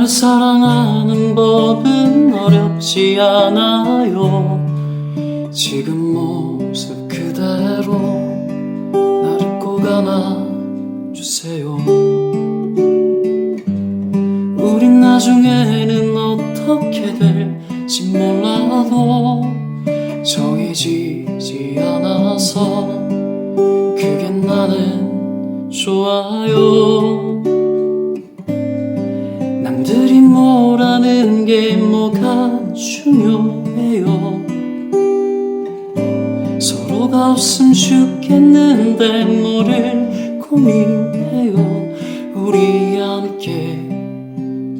나를 사랑하는 법은 어렵지 않아요. 지금 모습 그대로 나를 꼭 안아주세요. 우린 나중에는 어떻게 될지 몰라도 정해지지 않아서 그게 나는 좋아요 게 뭐가 중요해요? 서로가 없음 죽겠는데 뭐를 고민해요? 우리 함께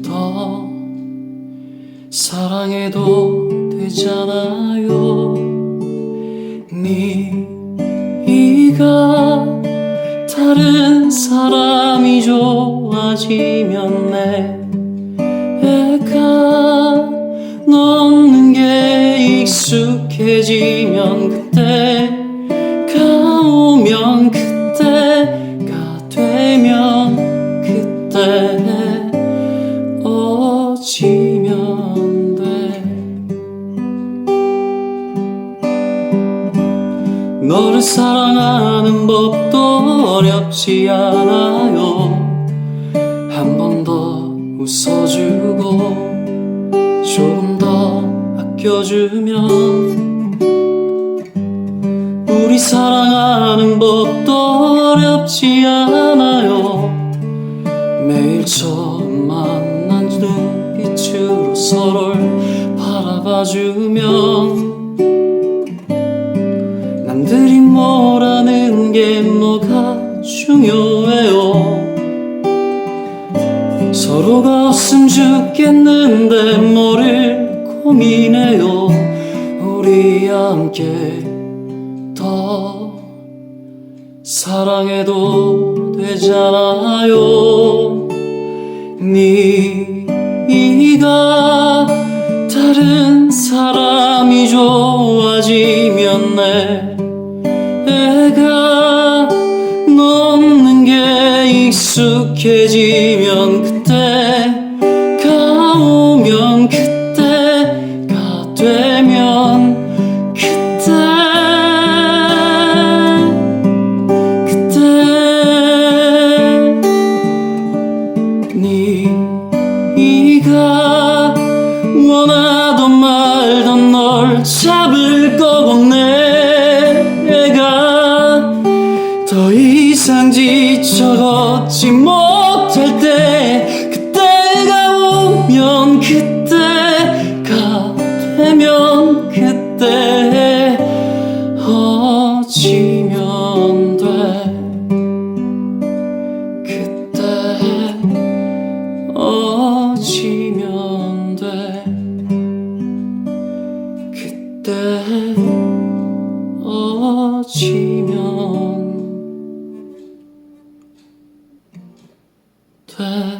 더 사랑해도 되잖아요. 네가 다른 사람이 좋아지면 내 익숙해지면 그때가 오면 그때가 되면 그때 어지면 돼. 너를 사랑하는 법도 어렵지 않아요. 한 번 더 웃어주고 조금 더 아껴주면 우리 사랑하는 법도 어렵지 않아요. 매일 처음 만난 눈빛으로 서로를 바라봐주면 남들이 뭐라는 게 뭐가 중요해요. 서로가 없음 죽겠는데 뭐를 고민해요. 우리 함께 더 사랑해도 되잖아요. 네가 다른 사람이 좋아지면 내가 넘는 게 익숙해지면 잡을 거고 내가. 더 이상 지쳐 걷지 못할 때 그때가 오면 그때 때 어지면 돼